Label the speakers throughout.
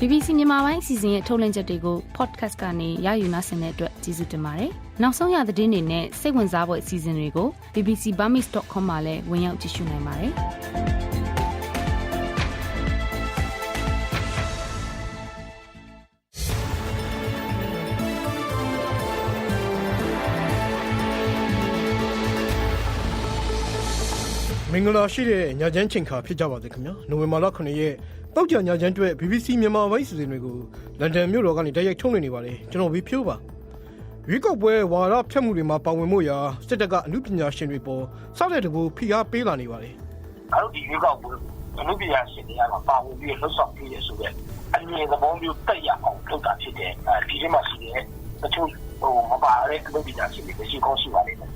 Speaker 1: BBC မြန်မာပိုင်းအစီအစဉ်ရဲ့ထုတ်လွှင့်ချက်တွေကို podcast ကနေရယူနိုင်တဲ့အတွက်ကျေးဇူးတင်ပါတယ်။နောက်ဆုံးရသတင်းတွေနဲ့စိတ်ဝင်စားဖို့အစီအစဉ်တွေကို bbcburmese.com မှာလည်းဝင်ရောက်ကြည့်ရှုနိုင်ပါတယ်။
Speaker 2: မင်္ဂလာရှိတဲ့ညချမ်းချိန်ခါဖြစ်ကြပါစေခင်ဗျာနိုဝင်ဘာလ9ရက် တောက်ကြညချမ်းအတွက် BBC မြန်မာပိုင်းစီစဉ်တွေကိုလန်ဒန်မြို့တော်ကနေတိုက်ရိုက်ထုတ်လွှင့်နေပါတယ်ကျွန်တော်ဝီဖြိုးပါရွေးကောက်ပွဲဝါရဖြတ်မှုတွေမှာပါဝင်မှုရာစစ်တပ်ကအမှုပညာရှင်တွေပေါ်စတဲ့တကူဖိအားပေးလာနေပါတယ်
Speaker 3: အဲ့တော့ဒီရွေးကောက်ပွဲအမှုပညာရှင်တွေကပါဝင်ပြီးလှုပ်ဆောင်ပြီးရဆိုတဲ့အမြင်သဘောမျိုးတက်ရအောင်လုပ်တာဖြစ်တယ်အဲဒီထဲမှာရှိတဲ့တချို့ဟိုမပါတဲ့အမှုပညာရှင်တွေရှိကောင်းရှိပါလိမ့်မယ်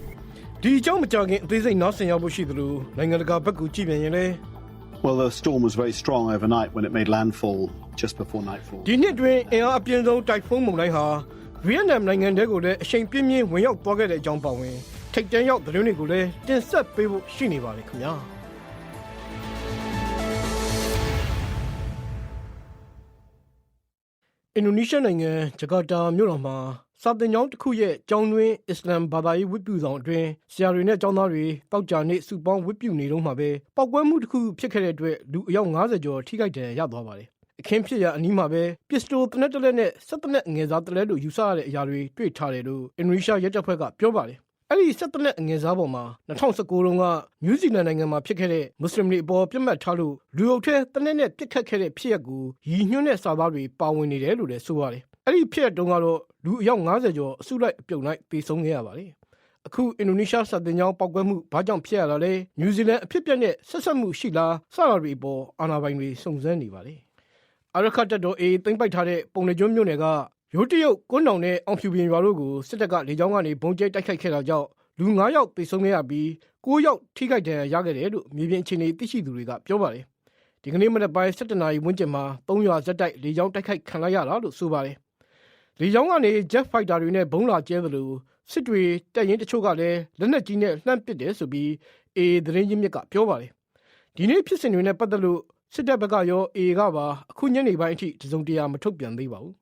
Speaker 2: ဒီအကြောင်းမကြခင်အသေးစိတ်နားဆင်ရဖို့ရှိသလိုနိုင်ငံတကာဘက်ကကြည့်ပြန်ရင်လည်း
Speaker 4: Well, the storm was very strong overnight when it made landfall just before nightfall.
Speaker 2: ဒီနှစ်တွင်အင်အားအပြင်းဆုံးတိုက်ဖုန်းမုန်တိုင်းဟာဗီယက်နမ်နိုင်ငံတဲကိုလည်းအချိန်ပြင်းပြင်းဝင်ရောက်သွားခဲ့တဲ့အကြောင်းပါဝင်ထိတ်တန့်ရောက်သတင်းတွေကိုလည်းတင်ဆက်ပေးဖို့ရှိနေပါတယ်ခင်ဗျာအင်ဒိုနီးရှားနိုင်ငံဂျကာတာမြို့တော်မှာ စာတင်ကျောင်းတစ်ခုရဲ့ကျောင်းတွင်အစ္စလမ်ဘာသာရေးဝတ်ပြုဆောင်အတွင်းဆရာတွေနဲ့ကျောင်းသားတွေတောက်ကြနေ့စုပေါင်းဝတ်ပြုနေတော့မှာပဲပောက်ကွဲမှုတစ်ခုဖြစ်ခဲ့တဲ့အတွက်လူအယောက်90ကျော်ထိခိုက်ဒဏ်ရာရသွားပါတယ်အခင်းဖြစ်ရာအနီးမှာပဲပစ္စတိုတနက်တလက်နဲ့ဆက်တနက်ငယ်စားတလဲလို့ယူဆရတဲ့အရာတွေတွေ့ထားတယ်လို့အင်ဒိုနီးရှားရဲတပ်ဖွဲ့ကပြောပါတယ်အဲ့ဒီဆက်တနက်ငယ်စားပေါ်မှာ2019တုန်းကနယူးဇီလန်နိုင်ငံမှာဖြစ်ခဲ့တဲ့မွတ်စလင်တွေအပေါ်ပြစ်မှတ်ထားလို့လူအုပ်ထဲတနက်နဲ့ပြစ်ခတ်ခဲ့တဲ့ဖြစ်ရပ်ကိုရည်ညွှန်းတဲ့စာသားတွေပါဝင်နေတယ်လို့လည်းဆိုပါတယ်အဲ့ဒီဖြစ်ရပ်တုန်းကတော့ လူအယောက်90ကျော်အစုလိုက်အပြုံလိုက်ပြေဆုံးခဲ့ရပါတယ်အခုအင်ဒိုနီးရှားစတင်ကြောင်းပောက်ကွဲမှုဘာကြောင့်ဖြစ်ရတာလဲနယူးဇီလန်အဖြစ်ပြက်နဲ့ဆက်ဆက်မှုရှိလားစတာတွေအပေါ်အာဏာပိုင်တွေစုံစမ်းနေပါတယ်အရခတ်တပ်တော်အေးသိမ့်ပိုက်ထားတဲ့ပုံနေကျွန်းမြို့နယ်ကရိုးတရုတ်ကွန်းတောင်နဲ့အောင်ဖြူပြင်ရွာတို့ကိုစစ်တပ်ကလေကြောင်းကနေဘုံကျဲတိုက်ခိုက်ခဲ့တာကြောင့်လူ9ယောက်သေဆုံးခဲ့ရပြီး9ယောက်ထိခိုက်ဒဏ်ရာရခဲ့တယ်လို့မြေပြင်အခြေအနေသိရှိသူတွေကပြောပါတယ်ဒီကနေ့မနက်ပိုင်း7:00နာရီဝန်းကျင်မှာ3ရွာဇက်တိုက်လေကြောင်းတိုက်ခိုက်ခံလိုက်ရတာလို့ဆိုပါတယ် လေကြောင်းကနေ jet fighter တွေနဲ့ဘုံလာကျဲသလိုစစ်တွေတပ်ရင်းတချို့ကလည်းလက်နက်ကြီးနဲ့လှမ်းပစ်တယ်ဆိုပြီးအေသတင်းရင်းမြစ်ကပြောပါတယ်ဒီနေ့ဖြစ်စဉ်တွေနဲ့ပတ်သက်လို့စစ်တပ်ဘက်ကရောအေကပါအခုညနေပိုင်းအထိတစုံတရာမထုတ်ပြန်သေးပါဘူး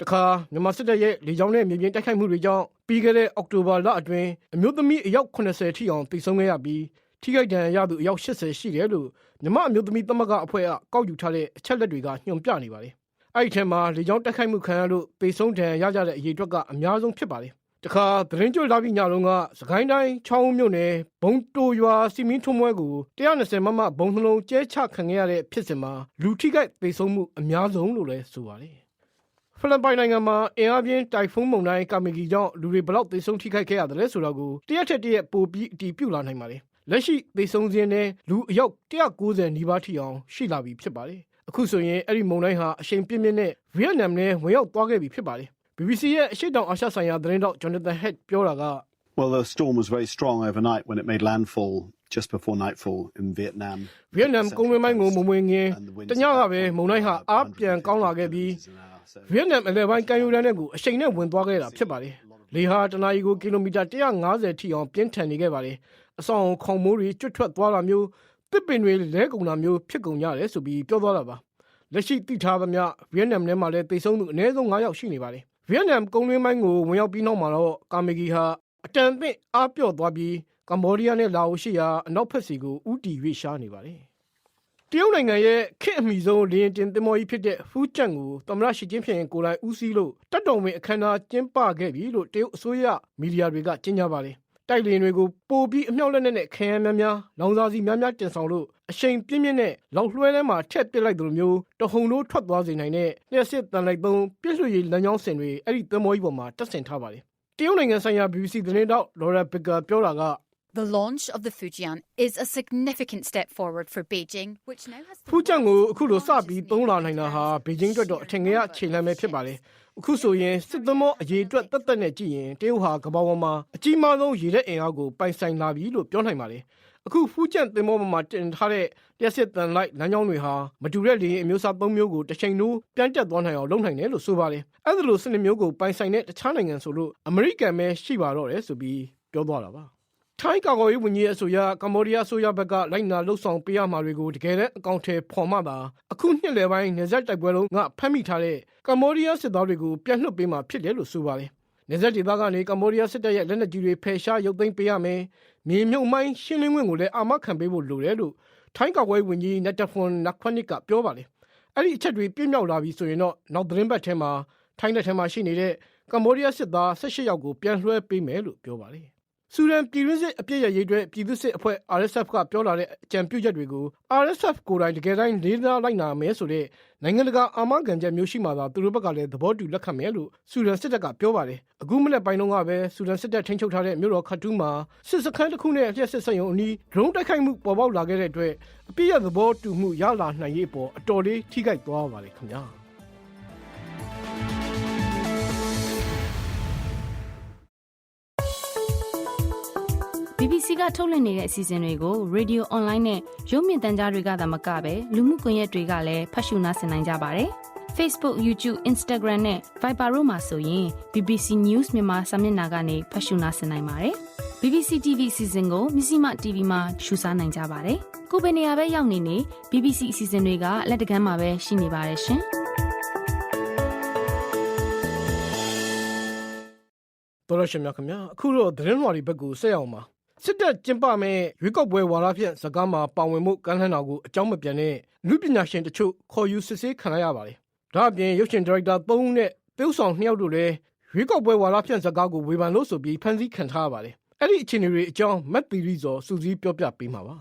Speaker 2: တခါမြန်မာစစ်တပ်ရဲ့လေကြောင်းနဲ့မြေပြင်တိုက်ခိုက်မှုတွေကြောင့်ပြီးခဲ့တဲ့အောက်တိုဘာလအတွင်းအမျိုးသမီးအယောက်80ထိအောင်တိတ်ဆုံးခဲ့ရပြီးထိခိုက်ဒဏ်ရာရသူအယောက်80ရှိတယ်လို့မြန်မာအမျိုးသမီးသမဂ္ဂအဖွဲ့ကကောက်ယူထားတဲ့အချက်လက်တွေကညွှန်ပြနေပါတယ် အဲ့ဒီထဲမှာလေကြောင်းတိုက်ခိုက်မှုခံရလို့ပေဆုံးဒဏ်ရာရကြတဲ့အရေးအတွက်ကအများဆုံးဖြစ်ပါတယ်တခါသတင်းကြွလာပြီးညလုံးကစကိုင်းတိုင်းချောင်းမြို့နယ်ဘုံတိုရွာစီမင်းထုံးပွဲကို120မမဘုံနှလုံးကျဲချခံခဲ့ရတဲ့ဖြစ်စဉ်မှာလူထိခိုက်ပေဆုံးမှုအများဆုံးလို့လည်းဆိုပါတယ်ဖိလစ်ပိုင်နိုင်ငံမှာအင်အားပြင်းတိုင်ဖုန်းမုန်တိုင်းကာမီဂီကြောင့်လူတွေဘလောက်သေဆုံးထိခိုက်ခဲ့ရတယ်လဲဆိုတော့ကိုတရက်ထက်တရက်ပိုပြီးအတီးပြုတ်လာနိုင်ပါတယ်လက်ရှိသေဆုံးခြင်းနဲ့လူအယောက်190နီးပါးထိအောင်ရှိလာပြီဖြစ်ပါတယ် အခုဆိုရင်အဲ့ဒီမုန်တိုင်းဟာအရှိန်ပြင်းပြင်းနဲ့ဗီယက်နမ်နဲ့ဝင်ရောက်သွားခဲ့ပြီဖြစ်ပါတယ် BBC ရဲ့အရှိတောင်အာရှဆိုင်ရာသတင်းတော့ Jonathan Head ပြောတာက
Speaker 4: Well, the storm was very strong overnight when it made landfall just before nightfall in Vietnam.
Speaker 2: ဗီယက်နမ်ကုန်းတွင်းပိုင်းကိုမမွေငင်းတညကပဲမုန်တိုင်းဟာအားပြန်ကောင်းလာခဲ့ပြီးဗီယက်နမ်အလဲပိုင်းကန်ယူရန်နဲ့ကိုအရှိန်နဲ့ဝင်သွားခဲ့တာဖြစ်ပါတယ်လေဟာတနအီကိုကီလိုမီတာ150ထိအောင်ပြင်းထန်နေခဲ့ပါတယ်အဆောင်ခေါင်မိုးတွေကျွတ်ထွက်သွားတာမျိုး တစ်ပင်တွေလဲကုန်တာမျိုးဖြစ်ကုန်ရတယ်ဆိုပြီးပြောသွားတာပါလက်ရှိသိထားသမျှဗီယက်နမ်ထဲမှာလည်းတိတ်ဆုံးသူအနည်းဆုံး9ယောက်ရှိနေပါတယ်ဗီယက်နမ်ကုန်းတွင်းပိုင်းကိုဝင်ရောက်ပြီးနောက်မှာတော့ကာမီဂီဟာအတန်အသင့်အားပြော့သွားပြီးကမ္ဘောဒီးယားနဲ့လာအိုရှိရာအနောက်ဘက်စီကိုဥတီရွေ့ရှားနေပါတယ်တရုတ်နိုင်ငံရဲ့ခေတ်အမီဆုံးလေရင်တင်သင်္ဘောကြီးဖြစ်တဲ့ဖူးကျန်ကိုသမ္မတရှီကျင်းဖျင်ကိုယ်တိုင်ဦးစီးလို့တက်တော်ဝင်အခမ်းအနားကျင်းပခဲ့ပြီလို့တရုတ်အစိုးရမီဒီယာတွေကကြေညာပါတယ် တိုက်လေတွေကိုပို့ပြီးအမြောက်လက်နဲ့ခရမ်းများများလောင်စာစီများများတင်ဆောင်လို့အရှိန်ပြင်းပြင်းနဲ့လောက်လွှဲထဲမှာထက်ပစ်လိုက်သလိုမျိုးတဟုန်လို့ထွက်သွားစေနိုင်တဲ့လျှက်စစ်တန်လိုက်သုံးပြည့်စုံရည်လမ်းကြောင်းစင်တွေအဲ့ဒီသင်္ဘောကြီးပေါ်မှာတက်ဆင်ထားပါတယ်တရုတ်နိုင်ငံဆိုင်ရာ BBC သတင်းတောက် Laura Becker ပြောတာက
Speaker 5: The launch of the Fujian is a significant step forward for Beijing, which now has
Speaker 2: ဖူးကျန်ကိုအခုလိုစပြီးသုံးလာနိုင်တာဟာဘေကျင်းအတွက်တော့အထင်ကြီးအချိန်လမ်းပဲဖြစ်ပါလေ အခုဆိုရင်စစ်သမောအရေးအတွက်တက်တက်နဲ့ကြည့်ရင်တရုတ်ဟာကမ္ဘာပေါ်မှာအကြီးမားဆုံးရေတဲ့အင်အားကိုပိုင်ဆိုင်လာပြီလို့ပြောနိုင်ပါလေအခုဖူးကျန်သင်္ဘောပေါ်မှာတင်ထားတဲ့လျှက်စစ်တန်လိုက်လမ်းကြောင်းတွေဟာမတူတဲ့လေယာဉ်အမျိုးအစား၃မျိုးကိုတစ်ချိန်လုံးပြန်တက်သွားနိုင်အောင်လုပ်နိုင်တယ်လို့ဆိုပါတယ်အဲ့ဒါလိုစနစ်မျိုးကိုပိုင်ဆိုင်တဲ့တခြားနိုင်ငံဆိုလို့အမေရိကန်ပဲရှိပါတော့တယ်ဆိုပြီးပြောသွားတာပါထိုင်းကာကွယ်ရေးဝန်ကြီးရဲ့အဆိုအရကမ္ဘောဒီးယားအစိုးရဘက်ကလိုက်နာလှုပ်ဆောင်ပေးရမှာတွေကိုတကယ်တမ်းအကောင့်ထဲဖော်မှသာအခုနှစ်လယ်ပိုင်းနေဆက်တိုက်ပွဲလုံးကဖမ်းမိထားတဲ့ ကမ္ဘောဒီးယားစစ်သားတွေကိုပြန်လွှတ်ပေးမှာဖြစ်တယ်လို့ဆိုပါတယ်။နေဆက်ဒေသကနေကမ္ဘောဒီးယားစစ်တပ်ရဲ့လက်နက်ကြီးတွေဖယ်ရှားရုပ်သိမ်းပေးရမယ်။မြေမြုပ်မိုင်းရှင်းလင်းခွင့်ကိုလည်းအာမခံပေးဖို့လိုတယ်လို့ထိုင်းကာကွယ်ရေးဝန်ကြီးနက်တဖွန်နက်ခွနစ်ကပြောပါတယ်။အဲ့ဒီအချက်တွေပြည့်မြောက်လာပြီဆိုရင်တော့နောက်သတင်းပတ်ထဲမှာထိုင်းလက်ထဲမှာရှိနေတဲ့ကမ္ဘောဒီးယားစစ်သား18ယောက်ကိုပြန်လွှဲပေးမယ်လို့ပြောပါတယ်။ ဆူဒန်ပြည်တွင်းစစ်အပြစ်ရရေးအတွက်ပြည်သူစစ်အဖွဲ့ RSF ကပြောလာတဲ့အကြံပြုချက်တွေကို RSF ကိုယ်တိုင်တကယ်တိုင်းလေးစားလိုက်နာမယ်ဆိုတဲ့နိုင်ငံတကာအာမခံချက်မျိုးရှိမှသာသူတို့ဘက်ကလည်းသဘောတူလက်ခံမယ်လို့ဆူဒန်စစ်တပ်ကပြောပါတယ်။အခုမနေ့ပိုင်းတုန်းကပဲဆူဒန်စစ်တပ်ထိန်းချုပ်ထားတဲ့မြို့တော်ခတ်တူးမှာစစ်စခန်းတစ်ခုနဲ့အပြစ်စစ်ဆက်ရုံအနီးဒရုန်းတိုက်ခိုက်မှုပေါ်ပေါက်လာခဲ့တဲ့အတွက်အပြစ်ရသဘောတူမှုရလာနိုင်ရေးပေါ်အတော်လေးထိခိုက်သွားပါလေခင်ဗျာ။
Speaker 1: ကထုတ်လွှင့်နေတဲ့အစီအစဉ်တွေကို Radio Online နဲ့ရုပ်မြင်သံကြားတွေကသာမကပဲလူမှုကွန်ရက်တွေကလည်းဖတ်ရှုနားဆင်နိုင်ကြပါတယ်။ Facebook, YouTube, Instagram နဲ့ Viber တို့မှာဆိုရင် BBC News မြန်မာစာမျက်နှာကနေဖတ်ရှုနားဆင်နိုင်ပါတယ်။ BBC TV အစီအစဉ်ကိုမြစီမ TV မှာရှုစားနိုင်ကြပါတယ်။ကိုယ်ပဲနေရာပဲရောက်နေနေ BBC အစီအစဉ်တွေကလက်တကမ်းမှာပဲရှိနေပါတယ်ရှင်။
Speaker 2: တော်ရရှင်များခင်ဗျာအခုတော့သတင်းလွှာတွေဘက်ကိုဆက်အောင်ပါ စစ်တပ်ကျင်းပမဲ့ရွေးကောက်ပွဲဝါဒဖြန့်စကားမှာပါဝင်မှုကမ်းလှမ်းတာကိုအကြောင်းမပြန်တဲ့လူပညာရှင်တချို့ခေါ်ယူစစ်ဆေးခံရပါတယ်ဒါအပြင်ရုပ်ရှင်ဒါရိုက်တာ၃ဦးနဲ့ပြုဆောင်၂ယောက်တို့လည်းရွေးကောက်ပွဲဝါဒဖြန့်စကားကိုဝေဖန်လို့ဆိုပြီးဖန်ဆီးခံထားရပါတယ်အဲ့ဒီအခြေအနေတွေအကြောင်းမက်သီရီဇော်စူးစီးပြောပြပေးမှာပါ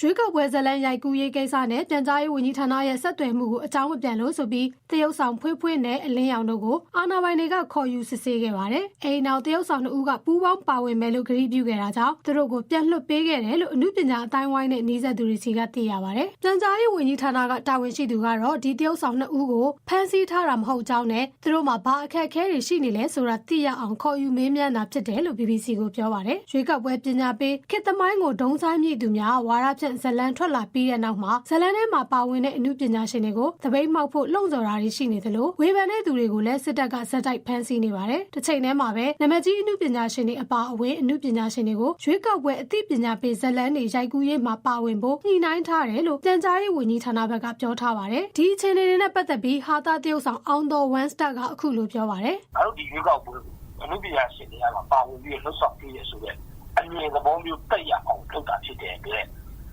Speaker 6: ရွေးကောက်ပွဲဇလန်ရိုက်ကူးရေးကိစ္စနဲ့ပြန်ကြားရေးဝန်ကြီးဌာနရဲ့ဆက်သွယ်မှုကိုအကြောင်းမပြန်လို့ဆိုပြီးတရုတ်ဆောင်ဖွေးဖွေးနဲ့အလင်းရောင်တို့ကိုအာဏာပိုင်တွေကခေါ်ယူစစ်ဆေးခဲ့ပါတယ်။အဲဒီနောက်တရုတ်ဆောင်တို့ကပူးပေါင်းပါဝင်မယ်လို့ကြေညာပြုခဲ့တာကြောင့်သူတို့ကိုပြန်လွှတ်ပေးခဲ့တယ်လို့အမှုပညာအတိုင်းဝိုင်းနဲ့နှီးဆက်သူတွေစီကသိရပါတယ်။ပြန်ကြားရေးဝန်ကြီးဌာနကတာဝန်ရှိသူကတော့ဒီတရုတ်ဆောင်နှစ်ဦးကိုဖမ်းဆီးထားတာမဟုတ်ကြောင်းနဲ့သူတို့မှာဘာအခက်အခဲတွေရှိနေလဲဆိုတာသိရအောင်ခေါ်ယူမေးမြန်းတာဖြစ်တယ်လို့ BBC ကိုပြောပါတယ်။ရွေးကောက်ပွဲပညာပေးခေတ်သမိုင်းကိုဒုံဆိုင်မြည်သူများဝါရဖြန့်ဇလန်ထွက်လာပြီးတဲ့နောက်မှာဇလန်ထဲမှာပါဝင်တဲ့အမှုပညာရှင်တွေကိုတပိတ်မှောက်ဖို့လှုံ့ဆော်တာတွေရှိနေသလိုဝေဖန်တဲ့သူတွေကိုလည်းစစ်တပ်ကဇက်တိုက်ဖမ်းဆီးနေပါတယ်။တစ်ချိန်တည်းမှာပဲနမကြီးအမှုပညာရှင်တွေအပါအဝင်အမှုပညာရှင်တွေကိုရွေးကောက်ပွဲအသိပညာပေးဇလန်တွေရိုက်ကူးရေးမှာပါဝင်ဖို့ညှိနှိုင်းထားတယ်လို့ပြန်ကြားရေးဝန်ကြီးဌာနဘက်ကပြောထားပါတယ်။ဒီအခြေအနေတွေနဲ့ပတ်သက်ပြီးဟာတာတရုတ်ဆောင်အောင်တော်ဝမ်စတက်ကအခုလိုပြောပါတယ်။။
Speaker 3: အားတို့ဒီရွေးကောက်ပွဲကိုအမှုပညာရှင်တွေကပါဝင်ပြီးလှုပ်ဆောင်ပြီးရဆိုတဲ့အမြင်သဘောမျိုးတက်ရအောင်လုပ်တာဖြစ်တဲ့အတွက်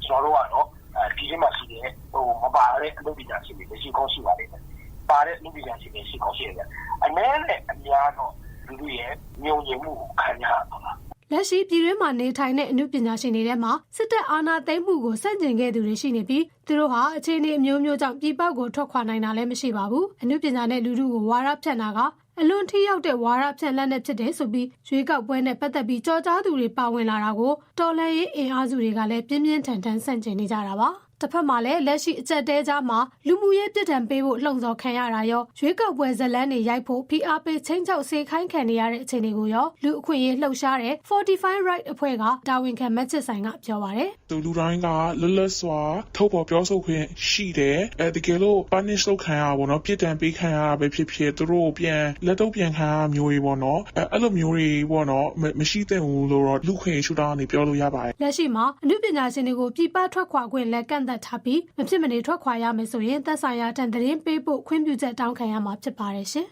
Speaker 3: ကျွန်တော်တို့ကတော့အဲဒီထဲမှာရှိတဲ့ဟိုမပါတဲ့အမှုပညာရှင်တွေရှိကောင်းရှိပါလိမ့်မယ်။ပါတဲ့အမှုပညာရှင်တွေ ရှိကောင်းရှိတယ်။အနည်းနဲ့အများတော့ လူတွေရဲ့ညုံညင်မှုကို ခံရတာပါ။
Speaker 6: လက်ရှိ ပြည်တွင်းမှာနေထိုင်တဲ့အမှုပညာရှင်တွေထဲမှာ စစ်တပ်အာဏာသိမ်းမှုကိုစန့်ကျင်ခဲ့သူတွေရှိနေပြီး သူတို့ဟာ အခြေအနေအမျိုးမျိုးကြောင့် ပြည်ပကို ထွက်ခွာနိုင်တာလည်း မရှိပါဘူးအမှုပညာနဲ့ လူထုကို ဝါရဖြန့်တာက အလွန်ထိရောက်တဲ့ဝါရဖြန့်လက်နက်ဖြစ်တယ်ဆိုပြီးရွေးကောက်ပွဲနဲ့ပတ်သက်ပြီးကြော်ကြားသူတွေပါဝင်လာတာကိုတော်လှန်ရေးအင်အားစုတွေကလည်းပြင်းပြင်းထန်ထန်ဆန့်ကျင်နေကြတာပါ တစ်ဖက်မှာလည်းလက်ရှိအကြက်တဲကြားမှာလူမှုရေးပြည်တံပေးဖို့လှုံ့ဆော်ခံရတာရောရွေးကောက်ပွဲဇလန်းတွေရိုက်ဖို့ဖိအားပေးချင်းချောက်စေခိုင်းခံနေရတဲ့အခြေအနေကိုရောလူအခွင့်အရေးလှုပ်ရှားတဲ့ Fortify Right အဖွဲ့ကတာဝန်ခံမက်ချစ်ဆိုင်ကပြောပါရယ်
Speaker 7: သူလူတိုင်းကလွတ်လပ်စွာထုတ်ဖော်ပြောဆိုခွင့်ရှိတယ်အဲတကယ်လို့ punish လုပ်ခံရပါဘောနော်ပြည်တံပေးခံရတာပဲဖြစ်ဖြစ်သူတို့ပြန်လက်တော့ပြန်ခံရမျိုးတွေပေါ့နော်အဲအဲ့လိုမျိုးတွေပေါ့နော်မရှိသင့်ဘူးလို့တော့လူခွင့်ရှုတာကနေပြောလို့ရပါတယ်
Speaker 6: လက်ရှိမှာအမှုပညာရှင်တွေကိုပြပထွက်ခွာခွင့်လက်ကန့်သတ်က်ထားပြီးမဖြစ်မနေထွက်ခွာရမယ်ဆိုရင်သက်ဆိုင်ရာတန်သတင်းပေးဖို့ခွင့်ပြုချက်တောင်းခံရမှာဖြစ်ပါတယ်ရှင်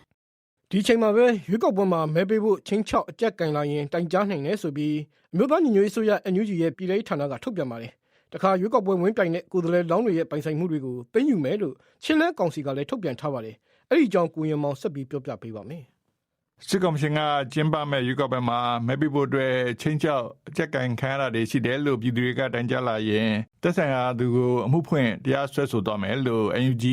Speaker 2: ဒီချိန်မှာပဲရွေးကောက်ပွဲမှာမဲပေးဖို့ချင်းချောက်အကြက်ကင်လာရင်တိုင်ကြားနိုင်တယ်ဆိုပြီးအမျိုးသားညီညွတ်ရေးဆိုရ NUG ရဲ့ပြည်ထောင်ဌာနကထုတ်ပြန်ပါတယ်။တခါရွေးကောက်ပွဲဝင်ပြိုင်တဲ့ကိုယ်စားလှယ်လောင်းတွေရဲ့ပိုင်ဆိုင်မှုတွေကိုသိမ်းယူမယ်လို့ချင်းလဲကောင်စီကလည်းထုတ်ပြန်ထားပါတယ်။အဲ့ဒီအကြောင်းကိုရင်မောင်ဆက်ပြီးပြောပြပေးပါမယ်။
Speaker 8: စစ်ကောင်ရှင်ကကျင်းပမဲ့ရွေးကောက်ပွဲမှာမဲပေးဖို့အတွက်ချင်းချောက်အကြက်ကင်ခံရတာတွေရှိတယ်လို့ပြည်သူတွေကတိုင်ကြားလာရင်တက်ဆိုင်ရာသူကိုအမှုဖွင့်တရားစွဲဆိုသွားမယ်လို့ NUG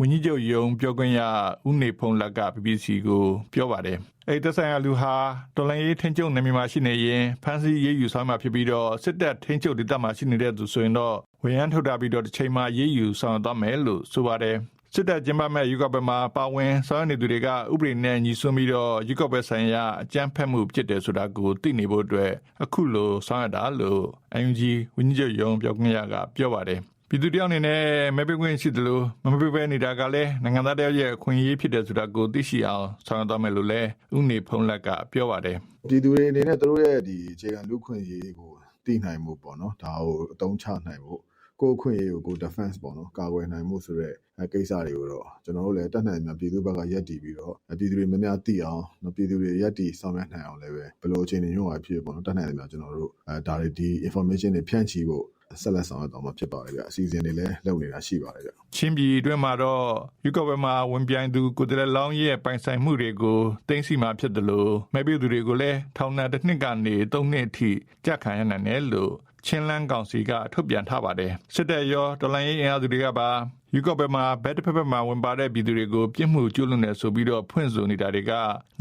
Speaker 8: ဝန်ကြီးချုပ်ယုံပြောခွင့်ရဦးနေဖုံးလက်က BBC ကိုပြောပါတယ်။အဲဒီတက်ဆိုင်ရာလူဟာတော်လိုင်းရေးထင်းကျုံနေမြန်မာရှိနေရင်ဖမ်းဆီးရေးယူဆောင်မှာဖြစ်ပြီးတော့စစ်တပ်ထင်းကျုံဒေသမှာရှိနေတဲ့သူဆိုရင်တော့ဝန်ရမ်းထုတ်တာပြီးတော့တစ်ချိန်မှာရေးယူဆောင်သွားမယ်လို့ဆိုပါတယ်။ စစ်တပ်ကျင်းပမဲ့ယူကပမှာပါဝင်ဆောင်ရွက်နေသူတွေကဥပဒေနဲ့ညီစွန်းပြီးတော့ယူကပဆိုင်ရာအကြမ်းဖက်မှုဖြစ်တယ်ဆိုတာကိုသိနေဖို့အတွက်အခုလိုဆောင်ရွက်တာလို့ UNG ဝန်ကြီးချုပ်ရုံးပြောခွင့်ရကပြောပါတယ်ပြည်သူတယောက်အနေနဲ့မဲပေးခွင့်ရှိတယ်လို့မပေးဘဲနေတာကလည်းနိုင်ငံသားတယောက်ရဲ့အခွင့်အရေးဖြစ်တယ်ဆိုတာကိုသိရှိအောင်ဆောင်ရွက်သွားမယ်လို့လည်းဥနေဖုံးလက်ကပြောပါတယ်
Speaker 9: ပြည်သူတွေအနေနဲ့သူတို့ရဲ့ဒီအခြေခံလူခွင့်ရေးကိုသိနိုင်မှုပေါ့နော်ဒါကိုအသုံးချနိုင်ဖို့ကိုယ့်အခွင့်အရေးကိုကိုယ် defense ပေါ့နော်ကာကွယ်နိုင်မှုဆိုတော့အဲ ကိစ္စတွေကိုတော့ကျွန်တော်တို့လည်းတက်နိုင်များပြည်သူဘက်ကရက်တည်ပြီးတော့ပြည်သူတွေများများသိအောင်နော်ပြည်သူတွေရက်တည်ဆောင်ရွက်နိုင်အောင်လည်းပဲဘယ်လိုအခြေအနေမျိုးပါဖြစ်ပေါ့နော်တက်နိုင်တယ်များကျွန်တော်တို့အဲဒါတွေဒီ information တွေဖြန့်ချီဖို့ဆက်လက်ဆောင်ရွက်တော့မှာဖြစ်ပါတယ်ဗျအစီအစဉ်တွေလည်းလုပ်နေတာရှိပါတယ်ဗျ
Speaker 8: ချင်းပြည်အတွင်းမှာတော့ယူကဘယ်မှာဝင်ပြိုင်သူကိုယ်တည်းလောင်းရဲ့ပိုင်ဆိုင်မှုတွေကိုတင်စီမှာဖြစ်တယ်လို့မဲ့ပြည်သူတွေကိုလည်းထောင်ဒဏ်တစ်နှစ်ကနေ၃နှစ်အထိကြာခံရနိုင်တယ်လို့ ချင်းလန်းကောင်စီကထုတ်ပြန်ထားပါတယ်စစ်တပ်ရောတော်လိုင်းရေးအင်အားစုတွေကပါယူကဘယ်မှာဘက်တစ်ဖက်ဖက်မှာဝင်ပါတဲ့ပြည်သူတွေကိုပြစ်မှုကျူးလွန်နေဆိုပြီးတော့ဖွင့်ဆိုနေတာတွေက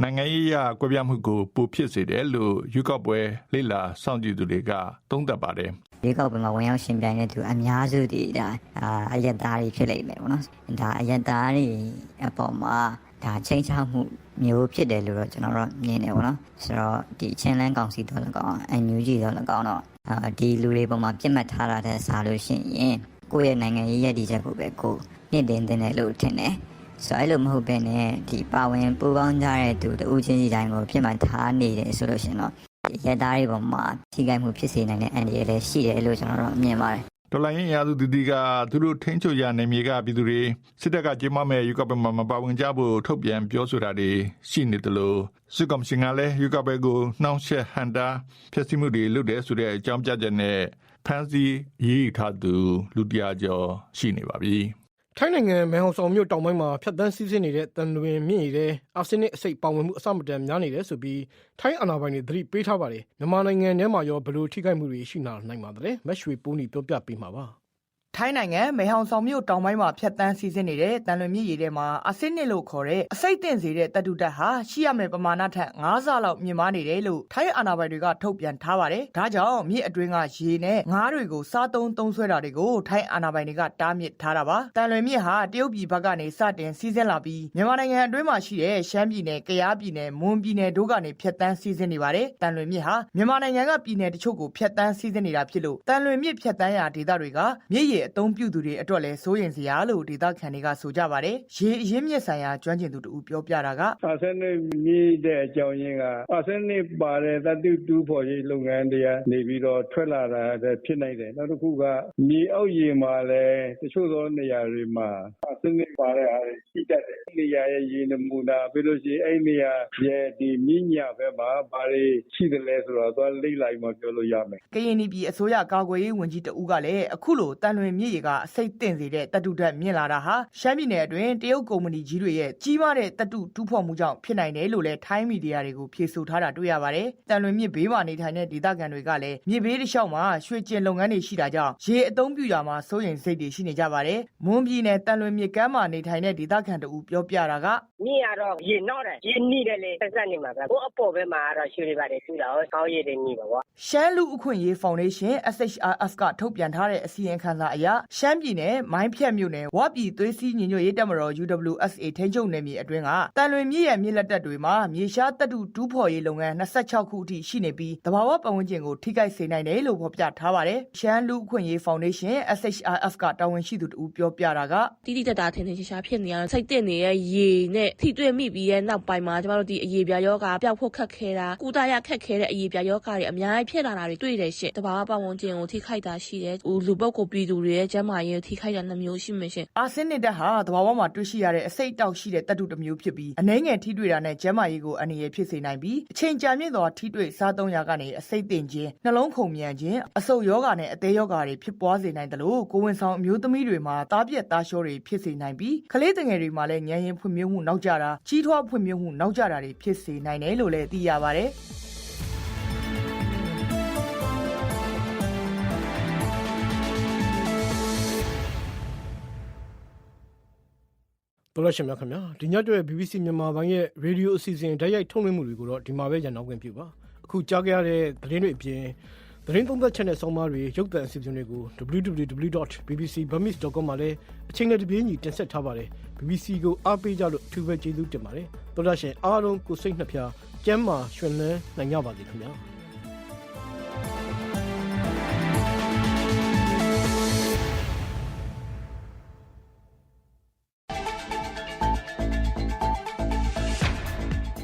Speaker 8: နိုင်ငံရေးအရကွဲပြားမှုကိုပိုဖြစ်စေတယ်လို့ယူကပွဲလိလာစောင့်ကြည့်သူတွေကသုံးသပ်ပါတယ်
Speaker 10: ဒီကောက်ပင်မှာဝင်ရောက်ရှင်ပြိုင်တဲ့သူအများစုဒီဒါအာအယက်သားတွေဖြစ်လိမ့်မယ်ပေါ့နော်ဒါအယက်သားတွေအပေါ်မှာဒါချိန်ချမှုမျိုးဖြစ်တယ်လို့တော့ကျွန်တော်တို့မြင်တယ်ပေါ့နော်ဆိုတော့ဒီချင်းလန်းကောင်စီတော့လည်းကောင်းအန်ယူဂျီတော့လည်းကောင်းတော့အာ ဒီလူတွေပေါ်မှာပြစ်မှတ်ထားတာတဲ့စားလို့ရှိရင်ကိုယ့်ရဲ့နိုင်ငံရေးရည်တည်ချက်ကိုပဲကိုမြင့်တင်တင်တယ်လို့ထင်တယ်ဆိုတော့အဲ့လိုမဟုတ်ဘဲနဲ့ဒီပါဝင်ပူပေါင်းကြတဲ့သူတူချင်းစီတိုင်းကိုဖြစ်မှန်ထားနေတယ်ဆိုလို့ရှိရင်တော့ရသားတွေပေါ်မှာထိခိုက်မှုဖြစ်စေနိုင်တဲ့အန္တရာယ်လည်းရှိတယ်လို့ကျွန်တော်တို့မြင်ပါတယ်
Speaker 8: ဒေါ်လာရင်းအရာစုတတိကသူတို့ထိန်းချုပ်ရနေမြေကပြည်သူတွေစစ်တပ်ကကြေမမဲ့ယူကပမှာမပါဝင်ကြဖို့ထုတ်ပြန်ပြောဆိုတာတွေရှိနေတယ်လို့စစ်ကောင်စီကလည်းယူကပကိုနှောင့်ယှက်ဟန်တာဖျက်ဆီးမှုတွေလုပ်တယ်ဆိုတဲ့အကြောင်းပြချက်နဲ့ဖန်စီရေးထားသူလူတရားကျော်ရှိနေပါပြီ
Speaker 2: ထိုင်းနိုင်ငံမဲဟောင်ဆောင်မြို့တောင်ပိုင်းမှာဖြတ်တန်းစီးဆင်းနေတဲ့တန်လွင်မြင့်ရည်တဲ့အာဆင်းနစ်အစိတ်ပါဝင်မှုအစမတန်များနေတယ်ဆိုပြီးထိုင်းအာဏာပိုင်တွေသတိပေးထားပါတယ်မြန်မာနိုင်ငံထဲမှာရောဘယ်လိုထိခိုက်မှုတွေရှိနာနိုင်ပါသလဲမက်ရွှေပိုးနီပြောပြပေးမှာပါ
Speaker 11: ထိုင်းနိုင်ငံမဲဟောင်ဆောင်မြို့တောင်ပိုင်းမှာဖြတ်တန်းစီးဆင်းနေတဲ့တန်လွင်မြစ်ရည်ထဲမှာအဆစ်နစ်လို့ခေါ်တဲ့အစိတ်တင်စေတဲ့တပ်တုတက်ဟာရှိရမယ့်ပမာဏထက်9ဆလောက်မြင့်မားနေတယ်လို့ထိုင်းအာဏာပိုင်တွေကထုတ်ပြန်ထားပါတယ်။ဒါကြောင့်မြစ်အတွင်းကရေနဲ့ငါးတွေကိုစားသုံးသုံးဆွဲတာတွေကိုထိုင်းအာဏာပိုင်တွေကတားမြစ်ထားတာပါ။တန်လွင်မြစ်ဟာတရုတ်ပြည်ဘက်ကနေစတင်စီးဆင်းလာပြီးမြန်မာနိုင်ငံအတွင်းမှာရှိတဲ့ရှမ်းပြည်နယ်၊ကယားပြည်နယ်၊မွန်ပြည်နယ်တို့ကနေဖြတ်တန်းစီးဆင်းနေပါတယ်။တန်လွင်မြစ်ဟာမြန်မာနိုင်ငံကပြည်နယ်တချို့ကိုဖြတ်တန်းစီးဆင်းနေတာဖြစ်လို့တန်လွင်မြစ်ဖြတ်တန်းရာဒေသတွေကမြစ်ရည်အသုံးပြုသူတွေအတွက်လည်းစိုးရင်စရာလို့ဒေသခံတွေကဆိုကြပါတယ်။ရေအရင်းမြစ်ဆိုင်ရာကျွမ်းကျင်သူတူပြောပြတာက
Speaker 12: အာဆင်းနစ်မြည်တဲ့အကြောင်းရင်းကအာဆင်းနစ်ပါတဲ့သတ္တုတူးဖော်ရေးလုပ်ငန်းတွေကနေပြီးတော့ထွက်လာတာဖြစ်နိုင်တယ်နောက်တစ်ခုကမြေအောက်ရေမှာလည်းတချို့သောနေရာတွေမှာအာဆင်းနစ်ပါတဲ့အားတွေရှိတတ်တယ်နေရာရဲ့ရေနမူနာပြီးလို့ရှိရင်အဲ့နေရာရဲ့ဒီမြင့်ညာဘက်မှာဘာတွေရှိတယ်လဲဆိုတော့သွားလိမ့်လိုက်မှပြောလို့ရမယ်
Speaker 11: ကရင်ပြည်အစိုးရကာကွယ်ရေးဝန်ကြီးတဦးကလည်းအခုလိုတန်လွင်မြစ်ရေကအစိတ်တင့်စေတဲ့တပ်တုဓာတ်မြင့်လာတာဟာရှမ်းပြည်နယ်အတွင်းတရုတ်ကုမ္ပဏီကြီးတွေရဲ့ကြီးမားတဲ့တပ်တုတူးဖော်မှုကြောင့်ဖြစ်နိုင်တယ်လို့လည်းထိုင်းမီဒီယာတွေကိုဖြေဆိုထားတာတွေ့ရပါတယ်။တန်လွင်မြစ်ဘေးမှာနေထိုင်တဲ့ဒေသခံတွေကလည်းမြစ်ဘေးတစ်လျှောက်မှာရွှေကျင်လုပ်ငန်းတွေရှိတာကြောင့်ရေအသုံးပြုရာမှာစိုးရိမ်စိတ်တွေရှိနေကြပါတယ်။မွန်ပြည်နယ်တန်လွင်မြစ်ကမ်းမှာနေထိုင်တဲ့ဒေသခံတဦးပြောပြတာက
Speaker 13: မြင့်ရတော့ရေနောက်တယ်ရေနှိတယ်လေဆက်ဆက်နေမှာပဲကိုအပေါ်ဘက်မှာကတော့ရွှေတွေပါတယ်တူးတာဟောကောင်းရည်တွေနှိပါဗော
Speaker 11: ရှမ်းလူအခွင့်ရေးဖောင်ဒေးရှင်း SHRF ကထုတ်ပြန်ထားတဲ့အစီရင်ခံစာအရရှမ်းပြည်နယ်မိုင်းဖြတ်မြို့နယ်ဝပြည်သွေးစည်းညီညွတ်ရေးတပ်မတော် UWSA ထိန်းချုပ်နယ်မြေအတွင်းကတန်လွင်မြစ်ရဲ့မြစ်လက်တက်တွေမှာမြေရှားတပ်တုတူးဖော်ရေးလုပ်ငန်း26ခုအထိရှိနေပြီးတဘာဝပတ်ဝန်းကျင်ကိုထိခိုက်စေနိုင်တယ်လို့ဖော်ပြထားပါတယ်။ရှမ်းလူအခွင့်ရေးဖောင်ဒေးရှင်း SHRF ကတာဝန်ရှိသူတူပြောပြတာက
Speaker 14: တိတိတတ်တာထင်ထင်ရှားရှားဖြစ်နေရတော့စိတ်တက်နေတဲ့ရေနဲ့ထိတွေ့မိပြီးရဲ့နောက်ပိုင်းမှာကျမတို့ဒီအရေးပြယောဂပျောက်ဖို့ခက်ခဲတာကုသရခက်ခဲတဲ့အရေးပြယောဂတွေအများကြီးဖြစ်လာတာတွေတွေ့တယ်ရှင့်တဘာဝပတ်ဝန်းကျင်ကိုထိခိုက်တာရှိတယ်ဟိုလူပုတ်ကိုပြည်သူတွေရဲ့ကျန်းမာရေးကိုထိခိုက်တာနှမျိုးရှိမှရှင်
Speaker 11: အာဆင်းနစ်တက်ဟာတဘာဝမှာတွေ့ရှိရတဲ့အစိတ်တောက်ရှိတဲ့တပ်တုတစ်မျိုးဖြစ်ပြီးအနှဲငယ်ထိတွေ့တာနဲ့ကျန်းမာရေးကိုအန္တရာယ်ဖြစ်စေနိုင်ပြီးအချိန်ကြာမြင့်သောထိတွေ့စားသုံးရာကနေအစိတ်တင်ခြင်းနှလုံးခုန်မြန်ခြင်းအဆုတ်ယောဂါနဲ့အသေးယောဂါတွေဖြစ်ပွားစေနိုင်တယ်လို့ကိုဝင်ဆောင်အမျိုးသမီးတွေမှာတားပြက်သားလျှောတွေဖြစ်စေနိုင်ပြီးကလေးတငယ်တွေမှာလည်းဉာဏ်ရင်ဖွံ့ဖြိုးမှုနောက်ကျတာကြီးထွားဖွံ့ဖြိုးမှုနောက်ကျတာတွေဖြစ်စေနိုင်တယ်လို့လည်းသိရပါတယ်
Speaker 2: တော်ရရှင်များခင်ဗျာဒီညအတွက် BBC မြန်မာပိုင်းရဲ့ရေဒီယိုအစီအစဉ်ဓာတ်ရိုက်ထုတ်လွှင့်မှုတွေကိုတော့ဒီမှာပဲရန်နောက်ခွင့်ပြုပါအခုကြားကြရတဲ့သတင်းတွေအပြင် သတင်းသုံးသပ်ချက်နဲ့ဆောင်းပါးတွေရုပ်သံအစီအစဉ်တွေကို www.bbcburmese.com မှာလည်းအချိန်နဲ့တပြေးညီတင်ဆက်ထားပါတယ် BBC ကိုအားပေးကြလို့အထူးပဲကျေးဇူးတင်ပါတယ်တော်ရရှင်အားလုံးကိုစိတ်နှပြကျမ်းမာရွှင်လန်းနိုင်ကြပါစေခင်ဗျာ